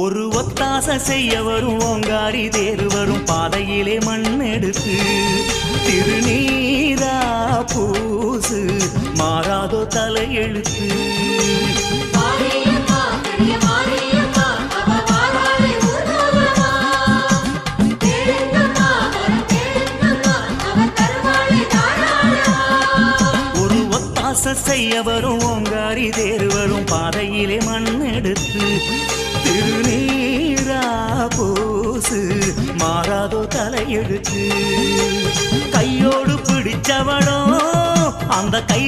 ஒத்தாசை செய்ய வரும் ஓங்காரி தேர் வரும் பாதையிலே மண் எடுத்து திருநீரா பூசு மாறாதோ தலையெழுத்து ஒரு செய்ய வரும் ஓங்காரி தேர் வரும் பாதையிலே மண் எடுத்து திருநீரா பூசு மாறாதோ தலையெழுத்து. கையோடு பிடிச்சவனோ அந்த கையில